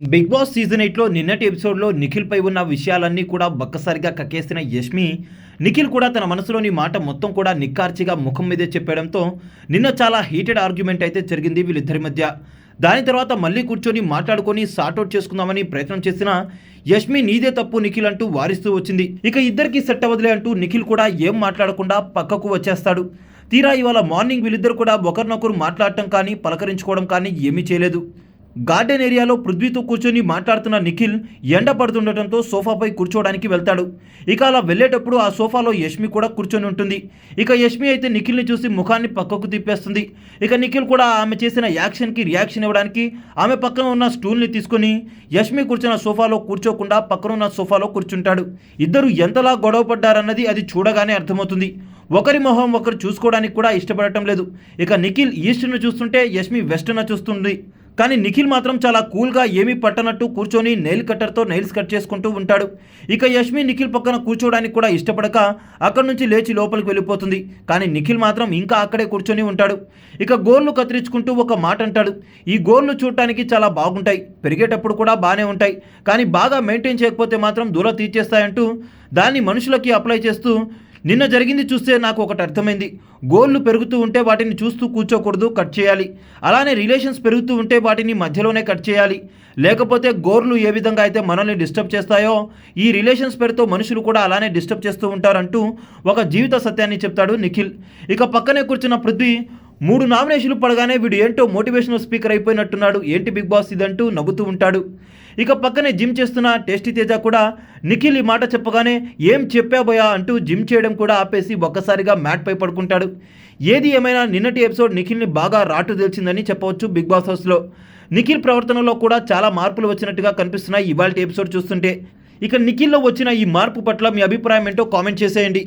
Big boss season ఎయిట్లో నిన్నటి ఎపిసోడ్లో నిఖిల్పై ఉన్న విషయాలన్నీ కూడా ఒక్కసారిగా కక్కేసిన యష్మి నిఖిల్ కూడా తన మనసులోని మాట మొత్తం కూడా నిక్కార్చిగా ముఖం మీదే చెప్పడంతో నిన్న చాలా హీటెడ్ ఆర్గ్యుమెంట్ అయితే జరిగింది వీళ్ళిద్దరి మధ్య. దాని తర్వాత మళ్ళీ కూర్చొని మాట్లాడుకొని సార్ట్అవుట్ చేసుకుందామని ప్రయత్నం చేసిన యష్మి నీదే తప్పు నిఖిల్ అంటూ వారిస్తూ వచ్చింది. ఇక ఇద్దరికి సెట్ అవ్వదులే అంటూ నిఖిల్ కూడా ఏం మాట్లాడకుండా పక్కకు వచ్చేస్తాడు. తీరా ఇవాళ మార్నింగ్ వీళ్ళిద్దరు కూడా ఒకరినొకరు మాట్లాడటం కానీ పలకరించుకోవడం కానీ ఏమీ చేయలేదు. గార్డెన్ ఏరియాలో పృథ్వీతో కూర్చొని మాట్లాడుతున్న నిఖిల్ ఎండ పడుతుండటంతో సోఫాపై కూర్చోవడానికి వెళ్తాడు. ఇక అలా వెళ్ళేటప్పుడు ఆ సోఫాలో యష్మి కూడా కూర్చొని ఉంటుంది. ఇక యష్మి అయితే నిఖిల్ని చూసి ముఖాన్ని పక్కకు తిప్పేస్తుంది. ఇక నిఖిల్ కూడా ఆమె చేసిన యాక్షన్కి రియాక్షన్ ఇవ్వడానికి ఆమె పక్కన ఉన్న స్టూల్ని తీసుకొని యష్మి కూర్చున్న సోఫాలో కూర్చోకుండా పక్కన ఉన్న సోఫాలో కూర్చుంటాడు. ఇద్దరు ఎంతలా గొడవ పడ్డారన్నది అది చూడగానే అర్థమవుతుంది. ఒకరి మొహం ఒకరు చూసుకోవడానికి కూడా ఇష్టపడటం లేదు. ఇక నిఖిల్ ఈస్ట్ను చూస్తుంటే యష్మి వెస్ట్ను చూస్తుంది. కానీ నిఖిల్ మాత్రం చాలా కూల్గా ఏమీ పట్టనట్టు కూర్చొని నెయిల్ కట్టర్తో నెయిల్స్ కట్ చేసుకుంటూ ఉంటాడు. ఇక యష్మి నిఖిల్ పక్కన కూర్చోవడానికి కూడా ఇష్టపడక అక్కడి నుంచి లేచి లోపలికి వెళ్ళిపోతుంది. కానీ నిఖిల్ మాత్రం ఇంకా అక్కడే కూర్చొని ఉంటాడు. ఇక గోర్లు కత్తిరించుకుంటూ ఒక మాట అంటాడు. ఈ గోర్లు చూడటానికి చాలా బాగుంటాయి. పెరిగేటప్పుడు కూడా బాగానే ఉంటాయి. కానీ బాగా మెయింటైన్ చేయకపోతే మాత్రం దూరం తీర్చేస్తాయంటూ దాన్ని మనుషులకి అప్లై చేస్తూ నిన్న జరిగింది చూస్తే నాకు ఒకటి అర్థమైంది. గోళ్ళు పెరుగుతూ ఉంటే వాటిని చూస్తూ కూర్చోకూడదు కట్ చేయాలి. అలానే రిలేషన్స్ పెరుగుతూ ఉంటే వాటిని మధ్యలోనే కట్ చేయాలి. లేకపోతే గోర్లు ఏ విధంగా అయితే మనల్ని డిస్టర్బ్ చేస్తాయో ఈ రిలేషన్స్ పేరుతో మనుషులు కూడా అలానే డిస్టర్బ్ చేస్తూ ఉంటారంటూ ఒక జీవిత సత్యాన్ని చెప్తాడు నిఖిల్. ఇక పక్కనే కూర్చున్న పృథ్వీ మూడు నామినేషన్లు పడగానే వీడు ఏంటో మోటివేషనల్ స్పీకర్ అయిపోయినట్టున్నాడు. ఏంటి బిగ్ బాస్ ఇదంటూ నవ్వుతూ ఉంటాడు. ఇక పక్కనే జిమ్ చేస్తున్న టేస్టీ తేజ కూడా నిఖిల్ ఈ మాట చెప్పగానే ఏం చెప్పాబోయా అంటూ జిమ్ చేయడం కూడా ఆపేసి ఒక్కసారిగా మ్యాట్ పై పడుకుంటాడు. ఏది ఏమైనా నిన్నటి ఎపిసోడ్ నిఖిల్ని బాగా రాటు తెలిసిందని చెప్పవచ్చు బిగ్ బాస్ హౌస్లో. నిఖిల్ ప్రవర్తనలో కూడా చాలా మార్పులు వచ్చినట్టుగా కనిపిస్తున్నాయి ఇవాళ ఎపిసోడ్ చూస్తుంటే. ఇక నిఖిల్లో వచ్చిన ఈ మార్పు పట్ల మీ అభిప్రాయం ఏంటో కామెంట్ చేసేయండి.